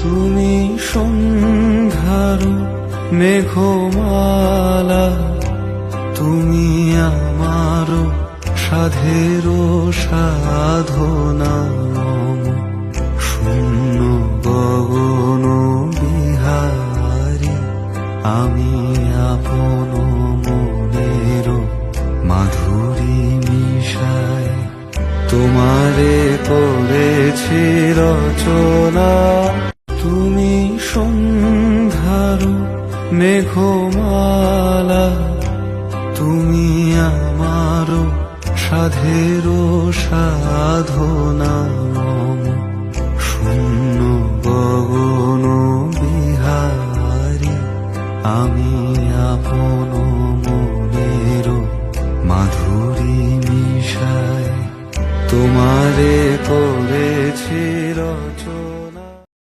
তুমি সন্ধ্যার মেঘমালা, তুমি আমার সাধের সাধনা। শূন্য গগন বিহারী, আমি আপন মনের মাধুরী মিশায় তোমারে করেছি রচনা মেঘমালা, তুমি আমার সাধের সাধনা। শূন্য গগন বিহারি, আমি আপন মনের মাধুরী মিশায় তোমারে করেছি রচনা।